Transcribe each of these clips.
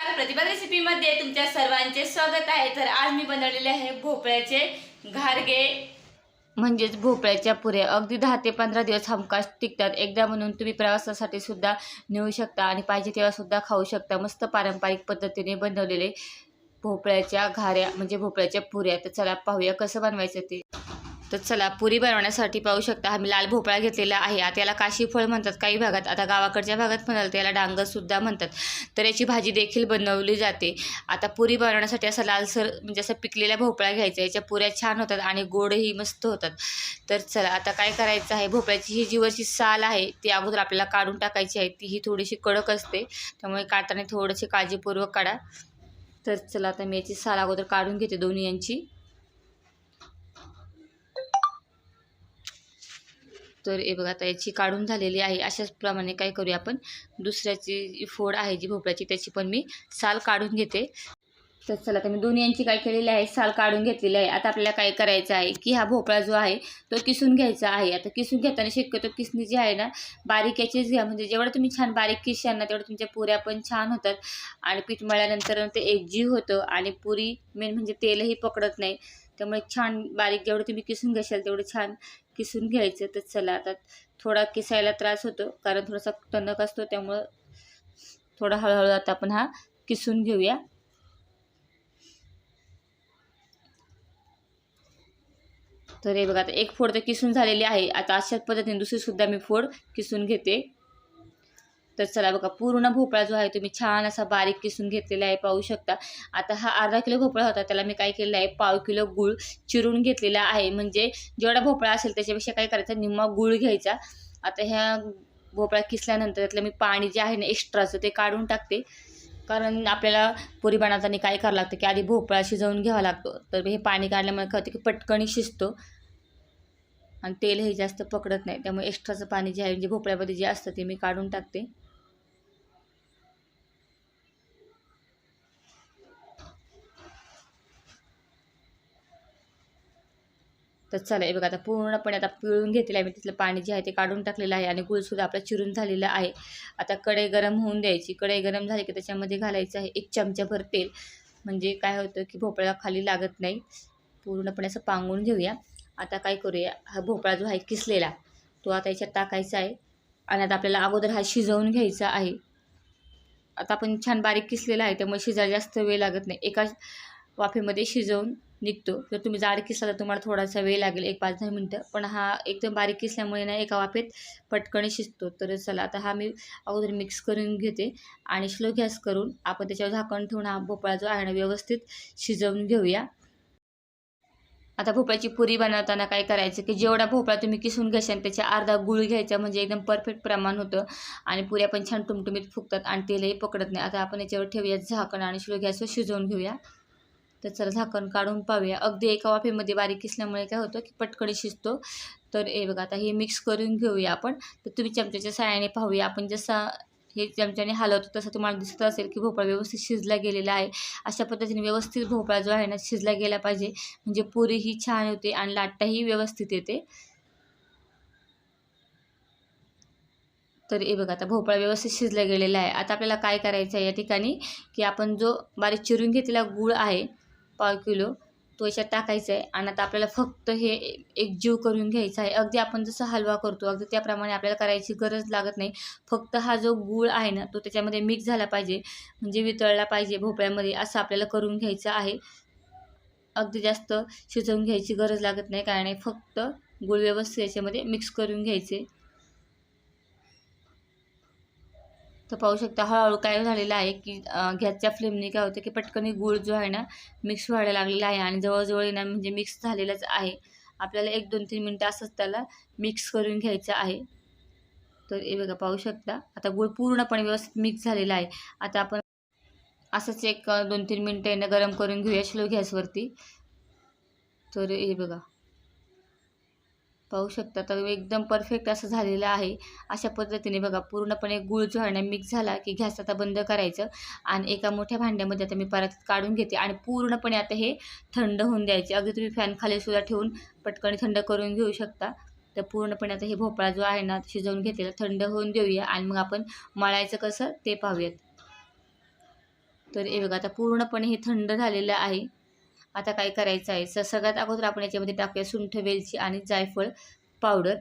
प्रतिभा रेसिपीमध्ये तुमच्या सर्वांचे स्वागत आहे. तर आज मी बनवलेले आहे भोपळ्याचे घारगे. म्हणजेच भोपळ्याच्या पुऱ्या अगदी दहा ते पंधरा दिवस हमखास टिकतात. एकदा म्हणून तुम्ही प्रवासासाठी सुद्धा नेऊ शकता आणि पाहिजे तेव्हा सुद्धा खाऊ शकता. मस्त पारंपरिक पद्धतीने बनवलेले भोपळ्याच्या घाऱ्या म्हणजे भोपळ्याच्या पुऱ्या. तर चला पाहूया कसं बनवायचं ते. तर चला पुरी बनवण्यासाठी पाहू शकता आम्ही लाल भोपळा घेतलेला आहे. आता याला काशी फळ म्हणतात काही भागात. आता गावाकडच्या भागात म्हणाल त्याला डांगरसुद्धा म्हणतात. तर याची भाजी देखील बनवली जाते. आता पुरी बनवण्यासाठी असा लालसर म्हणजे असं पिकलेला भोपळा घ्यायचा याच्या पुऱ्या छान होतात आणि गोडही मस्त होतात. तर चला आता काय करायचं आहे? भोपळ्याची ही जीवची साल आहे ती अगोदर आपल्याला काढून टाकायची आहे. ती ही थोडीशी कडक असते. त्यामुळे काढताना थोडीशी काळजीपूर्वक काढा. तर चला आता मी याची साल अगोदर काढून घेते दोन्ही यांची. तर हे बघा आता याची काढून झालेली आहे. अशाच प्रमाणे काय करूया आपण? दुसऱ्याची फोड आहे जी भोपळ्याची त्याची पण मी साल काढून घेते. तर चला तर मी दोन्ही यांची काय केलेली आहे साल काढून घेतलेली आहे. आता आपल्याला काय करायचं आहे की हा भोपळा जो आहे तो किसून घ्यायचा आहे. आता किसून घेताना शक्यतो किसणी जी आहे ना बारीक याचीच घ्या. म्हणजे जेवढं तुम्ही छान बारीक किशाल ना तेवढं तुमच्या पुऱ्या पण छान होतात. आणि पीठ मळल्यानंतर ते एकजीव होतं आणि पुरी मेन म्हणजे तेलही पकडत नाही. त्यामुळे छान बारीक जेवढं तुम्ही किसून घ्याल तेवढं छान किसून घ्यायचं तर चला आता थोडा किसायला त्रास होतो कारण थोडासा टणक असतो त्यामुळं थोडा हळूहळू आता आपण हा किसून घेऊया. तर हे बघा आता एक फोड तर किसून झालेली आहे. आता अशाच पद्धतीने दुसरीसुद्धा मी फोड किसून घेते. तर चला बघा पूर्ण भोपळा जो आहे तुम्ही छान असा बारीक किसून घेतलेला आहे पाहू शकता. आता हा अर्धा किलो भोपळा होता त्याला मी काय केलेला आहे पाव किलो गूळ चिरून घेतलेला आहे. म्हणजे जेवढा भोपळा असेल त्याच्यापेक्षा काय करायचं निम्मा गुळ घ्यायचा. आता ह्या भोपळा किसल्यानंतर त्यातलं मी पाणी जे आहे ना एक्स्ट्राचं ते काढून टाकते. कारण आपल्याला पुरी बनवताना काय करावं लागतं की आधी भोपळा शिजवून घ्यावा लागतो. तर हे पाणी काढल्यामुळे कळतं की पटकणी शिजतो. आणि तेलही जास्त पकडत नाही त्यामुळे एक्स्ट्राचं पाणी जे आहे म्हणजे भोपळ्यामध्ये जे असतं ते मी काढून टाकते. तर चला हे बघा आता पूर्णपणे आता पिळून घेतलेलं आहे. मी तिथलं पाणी जे आहे ते काढून टाकलेलं आहे आणि गुळसुद्धा आपला चिरून झालेला आहे. आता कढई गरम होऊन द्यायची. कढई गरम झाली की त्याच्यामध्ये घालायचं आहे एक चमचाभर तेल. म्हणजे काय होतं की भोपळा खाली लागत नाही. पूर्णपणे असं पांगून घेऊया. आता काय करूया? हा भोपळा जो आहे किसलेला तो आता याच्यात टाकायचा आहे. आणि आता आपल्याला अगोदर हा शिजवून घ्यायचा आहे. आता आपण छान बारीक किसलेला आहे त्यामुळे शिजायला जास्त वेळ लागत नाही. एका वाफेमध्ये शिजवून निघतो. जर तुम्ही जाड किसला तर तुम्हाला थोडासा वेळ लागेल एक पाच दहा मिनटं. पण हा एकदम बारीक किसल्यामुळे ना एका वाफेत पटकन शिजतो. तर चला आता हा मी अगोदर मिक्स करून घेते आणि स्लो गॅस करून आपण त्याच्यावर झाकण ठेवून हा भोपळा जो आहे ना व्यवस्थित शिजवून घेऊया. आता भोपळ्याची पुरी बनवताना काय करायचं की जेवढा भोपळा तुम्ही किसून घ्याल त्याच्या अर्धा गुळ घ्यायचा म्हणजे एकदम परफेक्ट प्रमाण होतं आणि पुऱ्या पण छान टुमटुमीत फुगतात आणि तेलही पकडत नाही. आता आपण याच्यावर ठेवूया झाकण आणि स्लो गॅसवर शिजवून घेऊया. तर चला झाकण काढून पाहूया. अगदी एका वाफेमध्ये बारीक किसल्यामुळे काय होतं की पटकन शिजतो. तर हे बघा आता हे मिक्स करून घेऊया आपण. तर तुम्ही चमच्याच्या साह्याने पाहूया. आपण जसा हे चमच्याने हलवतो तसं तुम्हाला दिसत असेल की भोपळा व्यवस्थित शिजला गेलेला आहे. अशा पद्धतीने व्यवस्थित भोपळा जो आहे ना शिजला गेला पाहिजे. म्हणजे पुरीही छान होते आणि लाटाही व्यवस्थित येते. तर हे बघा आता भोपळा व्यवस्थित शिजला गेलेला आहे. आता आपल्याला काय करायचं आहे या ठिकाणी? की आपण जो बारीक चिरून घेतलेला गूळ आहे पाव किलो तो याच्यात टाकायचा आहे आणि आता आपल्याला फक्त हे एक जीव करून घ्यायचा आहे अगदी आपण जसं हलवा करतो अगदी त्याप्रमाणे आपल्याला करायची गरज लागत नाही. फक्त हा जो गूळ आहे ना तो त्याच्यामध्ये मिक्स झाला पाहिजे. म्हणजे वितळला पाहिजे भोपळ्यामध्ये असं आपल्याला करून घ्यायचं आहे. अगदी जास्त शिजवून घ्यायची गरज लागत नाही काय नाही फक्त गूळ व्यवस्थित याच्यामध्ये मिक्स करून घ्यायचे. तर पाहू शकता हळूहळू काय झालेलं आहे की गॅसच्या फ्लेमने काय होतं की पटकन गूळ जो आहे ना मिक्स व्हायला लागलेला आहे आणि जवळजवळ ना म्हणजे मिक्स झालेलाच आहे. आपल्याला एक दोन तीन मिनटं असंच त्याला मिक्स करून घ्यायचं आहे. तर हे बघा पाहू शकता. आता गूळ पूर्णपणे व्यवस्थित मिक्स झालेला आहे. आता आपण असंच एक दोन तीन मिनटं गरम करून घेऊया स्लो गॅसवरती. तर हे बघा. पाहू शकता. तर एकदम परफेक्ट असं झालेलं आहे. अशा पद्धतीने बघा पूर्णपणे गुळ जो आहे ना मिक्स झाला की गॅस आता बंद करायचं आणि एका मोठ्या भांड्यामध्ये आता मी परत काढून घेते आणि पूर्णपणे आता हे थंड होऊन द्यायचे. अगदी तुम्ही फॅन खाली सुद्धा ठेवून पटकन थंड करून घेऊ शकता. तर पूर्णपणे आता हे भोपळा जो आहे ना शिजवून घेतलेला थंड होऊन देऊया आणि मग आपण मळायचं कसं ते पाहूयात. तर हे बघा आता पूर्णपणे हे थंड झालेलं आहे. आता काय करायचं आहे? स सगळ्यात अगोदर आपण याच्यामध्ये टाकूया सुंठ वेलची आणि जायफळ पावडर.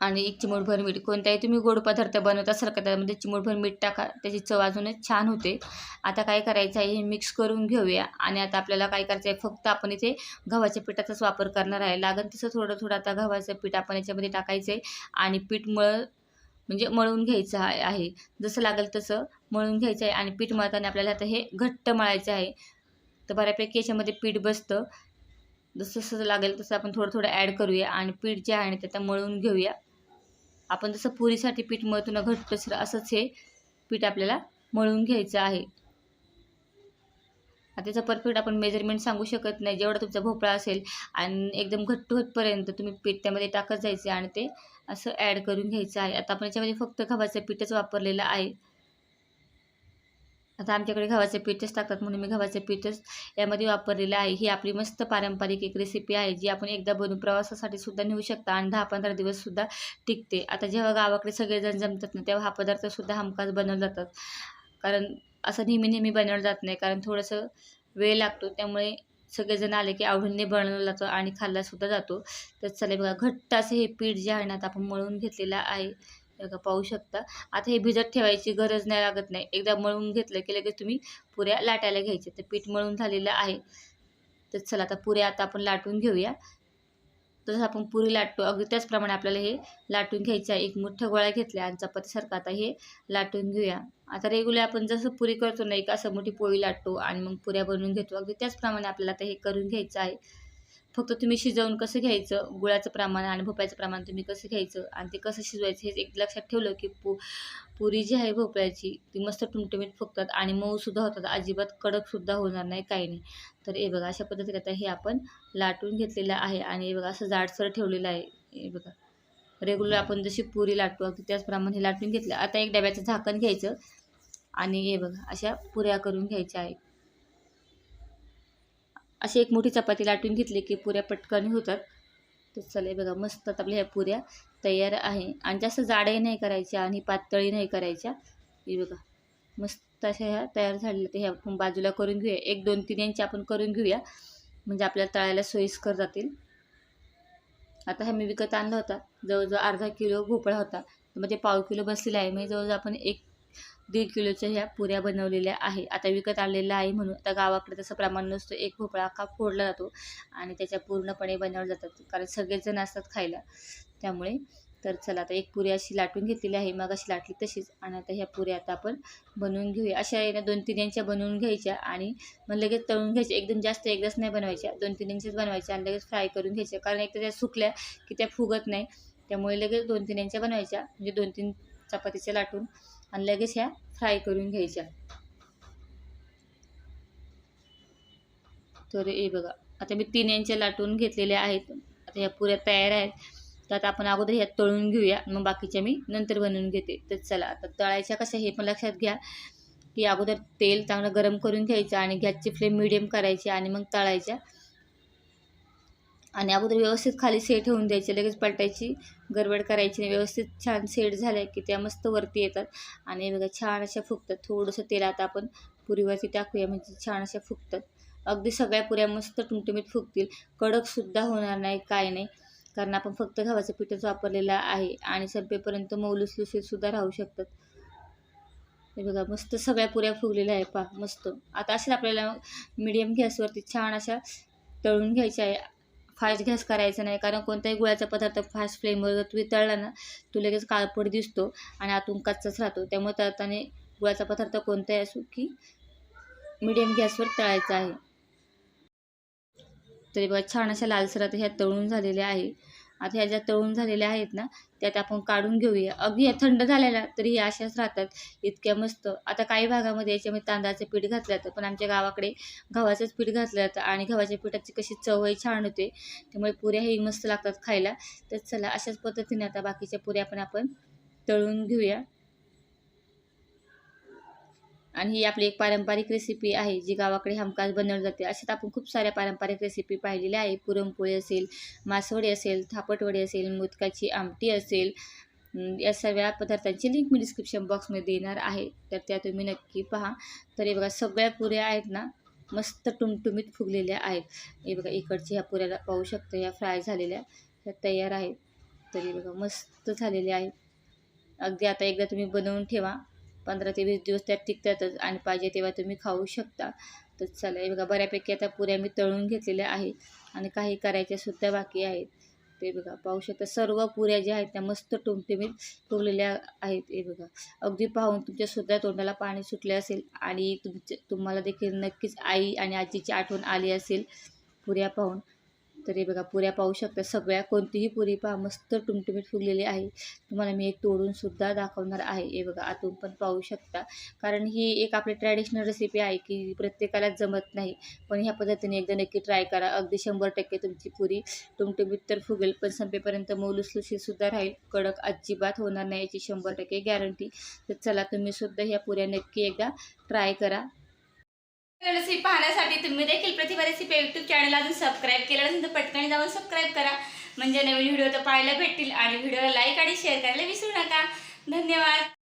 आणि एक चिमूटभर मीठ. कोणताही तुम्ही गोड पदार्थ बनवत असाल का त्यामध्ये चिमूटभर मीठ टाका. त्याची चव अजूनच छान होते. आता काय करायचं आहे हे मिक्स करून घेऊया. आणि आता आपल्याला काय करायचं आहे फक्त आपण इथे गव्हाच्या पिठाचाच वापर करणार आहे. लागन तसं थोडं थोडं आता गव्हाचं पीठ आपण याच्यामध्ये टाकायचं आहे. आणि पीठ मळ म्हणजे मळून घ्यायचं आहे आहे. जसं लागेल तसं मळून घ्यायचं आहे. आणि पीठ मळताना आपल्याला आता हे घट्ट मळायचं आहे. तर बऱ्यापैकी याच्यामध्ये पीठ बसतं. जसं जसं लागेल तसं आपण थोडं थोडं ॲड करूया आणि पीठ जे आहे ना त्यात मळून घेऊया. आपण जसं पुरीसाठी पीठ मळतो ना घट्टसर असंच हे पीठ आपल्याला मळून घ्यायचं आहे. त्याचं परफेक्ट आपण मेजरमेंट सांगू शकत नाही. जेवढा तुमचा भोपळा असेल आणि एकदम घट्ट होतपर्यंत तुम्ही पीठ त्यामध्ये टाकत जायचे आणि ते असं ॲड करून घ्यायचं आहे. आता आपण याच्यामध्ये फक्त गव्हाचं पीठच वापरलेलं आहे. आता आमच्याकडे गव्हाचे पीठच टाकतात म्हणून मी गव्हाचे पीठच यामध्ये वापरलेलं आहे. ही आपली मस्त पारंपरिक एक रेसिपी आहे जी आपण एकदा बनवून प्रवासासाठी सुद्धा नेऊ शकता आणि दहा पंधरा दिवससुद्धा टिकते. आता जेव्हा गावाकडे सगळेजण जमतात ना तेव्हा हा पदार्थसुद्धा हमखास बनवला जातात. कारण असं नेहमी नेहमी बनवलं जात नाही कारण थोडंसं वेळ लागतो त्यामुळे सगळेजण आले की आवडीने बनवलं जातं आणि खाल्लासुद्धा जातो. तर चला बघा घट्ट असं हे पीठ जे आहे ना आता आपण मळून घेतलेलं आहे. बघा पाहू शकता. आता हे भिजत ठेवायची गरज नाही लागत नाही. एकदा मळून घेतलं की लगेच तुम्ही पुऱ्या लाटायला घ्यायच्या. तर पीठ मळून झालेलं आहे. तर चला आता पुऱ्या आता आपण लाटून घेऊया. तसं आपण पुरी लाटतो. अगदी त्याचप्रमाणे आपल्याला हे लाटून घ्यायचं आहे. एक मोठ्या गोळ्या घेतल्या आणि चपातीसारखं आता हे लाटून घेऊया. आता रेग्युलर आपण जसं पुरी करतो ना एक असं मोठी पोळी लाटतो आणि मग पुऱ्या बनवून घेतो. अगदी त्याचप्रमाणे आपल्याला आता हे करून घ्यायचं आहे. फक्त तुम्ही शिजवून कसं घ्यायचं? गुळाचं प्रमाण आणि भोपळ्याचं प्रमाण तुम्ही कसं घ्यायचं? आणि ते कसं शिजवायचं? हे एक लक्षात ठेवलं की पु पुरी जी आहे भोपळ्याची ती मस्त टुमटुमीत फुगतात आणि मऊसुद्धा होतात. अजिबात कडकसुद्धा होणार नाही काही नाही. तर हे बघा अशा पद्धतीने आता हे आपण लाटून घेतलेलं आहे आणि हे बघा असं जाडसर ठेवलेलं आहे. हे बघा रेग्युलर आपण जशी पुरी लाटतो अगदी त्याचप्रमाणे हे लाटून घेतलं. आता एक डब्याचं झाकण घ्यायचं आणि हे बघा अशा पुऱ्या करून घ्यायच्या आहे अशी एक मोठी चपाती लाटून घेतली की पुऱ्या पटकन होतात. तर चले बघा मस्त आपल्या ह्या पुऱ्या तयार आहे. आणि जास्त जाडही नाही करायच्या आणि पातळी नाही करायच्या. हे बघा मस्त अशा ह्या तयार झालेल्या तर ह्या आपण बाजूला करून घेऊया. एक दोन तीन यांची आपण करून घेऊया. म्हणजे आपल्याला तळायला सोयीस्कर जातील. आता हा मी विकत आणला होता. जवळजवळ अर्धा किलो भोपळा होता. म्हणजे पाव किलो बसलेला आहे. म्हणजे जवळजवळ आपण एक दीड किलोच्या ह्या पुऱ्या बनवलेल्या आहे. आता विकत आणलेलं आहे म्हणून आता गावाकडे तसं प्रमाण नसतं. एक भोपळा अख्खा फोडला जातो आणि त्याच्या पूर्णपणे बनवल्या जातात. कारण सगळेजण असतात खायला. त्यामुळे तर चला आता एक पुरी अशी लाटून घेतलेली आहे. मग अशी लाटली तशीच. आणि आता ह्या पुऱ्या आता आपण बनवून घेऊया. अशा आहे ना दोन तीन यांच्या बनवून घ्यायच्या आणि मग लगेच तळून घ्यायच्या. एकदम जास्त एकदाच नाही बनवायच्या. दोन तीन यांच्याच बनवायच्या आणि लगेच फ्राय करून घ्यायच्या. कारण एकदा त्या सुकल्या की त्या फुगत नाही. त्यामुळे लगेच दोन तीन यांच्या बनवायच्या. म्हणजे दोन तीन चपातीच्या लाटून आणि लगेच ह्या फ्राय करून घ्यायच्या. तर हे बघा आता मी तीन यांच्या लाटून घेतलेल्या आहेत. आता ह्या पुऱ्या तयार आहेत. तर आता आपण अगोदर ह्या तळून घेऊया. मग बाकीच्या मी नंतर बनवून घेते. तर चला आता तळायच्या कशा हे पण लक्षात घ्या. की अगोदर तेल चांगलं गरम करून घ्यायचं आणि गॅसची फ्लेम मिडियम करायची आणि मग तळायच्या. आणि अगोदर व्यवस्थित खाली सेट होऊन द्यायचे लगेच पलटायची गडबड करायची नाही. व्यवस्थित छान सेट झाल्या की त्या मस्त वरती येतात. आणि बघा छान अशा फुगतात. थोडंसं तेल आता आपण पुरीवरती टाकूया म्हणजे छान अशा फुगतात. अगदी सगळ्या पुऱ्या मस्त टुमटुमीत फुगतील. कडकसुद्धा होणार नाही काय नाही. कारण आपण फक्त गव्हाचं पिठंच वापरलेलं आहे आणि संपेपर्यंत मऊलुसलुसीतसुद्धा राहू शकतात. हे बघा मस्त सगळ्या पुऱ्या फुगलेल्या आहे पा मस्त. आता असेल आपल्याला मिडियम गॅसवरती छान अशा तळून घ्यायच्या आहे. फास्ट गॅस करायचा नाही. कारण कोणताही गुळाचा पदार्थ फास्ट फ्लेमवर जर तू तळला ना तो लगेच काळपट दिसतो आणि आतून कच्चाच राहतो. त्यामुळे तळताना गुळाचा पदार्थ कोणताही असो की मिडियम गॅसवर तळायचा आहे. तरी बघा छान अशा लालसर आता ह्या तळून झालेल्या आहे. आता ह्या ज्या तळून झालेल्या आहेत ना त्यात आपण काढून घेऊया. अगदी थंड झालेल्या तरी ह्या अशाच राहतात इतक्या मस्त. आता काही भागामध्ये याच्यामध्ये तांदळाचं पीठ घातलं जातं पण आमच्या गावाकडे गव्हाचंच पीठ घातलं जातं आणि गव्हाच्या पिठाची कशी चवही छान होते त्यामुळे पुऱ्याही मस्त लागतात खायला. तर चला अशाच पद्धतीने आता बाकीच्या पुऱ्या पण आपण तळून घेऊया. आणि ही आपली एक पारंपरिक रेसिपी आहे जी गावाकडे हमखास बनवली जाते. अशात आपण खूप साऱ्या पारंपरिक रेसिपी पाहिलेल्या आहे पुरणपोळी असेल मासवडी असेल थापटवडी असेल मुदकाची आमटी असेल या सगळ्या पदार्थांची लिंक मी डिस्क्रिप्शन बॉक्समध्ये देणार आहे. तर त्या तुम्ही नक्की पहा. तर हे बघा सगळ्या पुऱ्या आहेत ना मस्त टुमटुमीत फुगलेल्या आहेत. हे बघा इकडच्या ह्या पुऱ्याला पाहू शकतो ह्या फ्राय झालेल्या ह्या तयार आहेत. तरी बघा मस्त झालेल्या आहेत. अगदी आता एकदा तुम्ही बनवून ठेवा. पंधरा ते वीस दिवस त्यात टिकतातच आणि पाहिजे तेव्हा तुम्ही खाऊ शकता. तर चला हे बघा बऱ्यापैकी आता पुऱ्या मी तळून घेतलेल्या आहेत आणि काही करायच्यासुद्धा बाकी आहेत. ते बघा पाहू शकता सर्व पुऱ्या ज्या आहेत त्या मस्त टुमटुमीत फुगलेल्या आहेत. हे बघा अगदी पाहून तुमच्यासुद्धा तोंडाला पाणी सुटले असेल आणि तुमचे तुम्हाला देखील नक्कीच आई आणि आजीची आठवण आली असेल पुऱ्या पाहून. तर हे बघा पुऱ्या पाहू शकता. सगळ्या कोणतीही पुरी पहा मस्त टुमटुमीत फुगलेली आहे. तुम्हाला मी एक तोडून सुद्धा दाखवणार आहे. हे बघा आतून पण पाहू शकता. कारण ही एक आपली ट्रॅडिशनल रेसिपी आहे की प्रत्येकाला जमत नाही. पण ह्या पद्धतीने एकदा नक्की ट्राय करा. अगदी शंभर टक्के तुमची पुरी टुमटुमीत तर फुगेल पण संपेपर्यंत मौलुसलुशीतसुद्धा राहील. कडक अजिबात होणार नाही याची शंभर टक्के गॅरंटी तर चला तुम्ही सुद्धा ह्या पुऱ्या नक्की एकदा ट्राय करा. रेसिपी पाहण्यासाठी तुम्ही देखील प्रतिभा रेसिपी यूट्यूब चॅनल अजून सबस्क्राईब केलं असेल तर पटकन जाऊन सबस्क्राईब करा. म्हणजे नवीन व्हिडिओ तर पाहायला भेटतील आणि व्हिडिओला लाईक आणि शेअर करायला विसरू नका. धन्यवाद.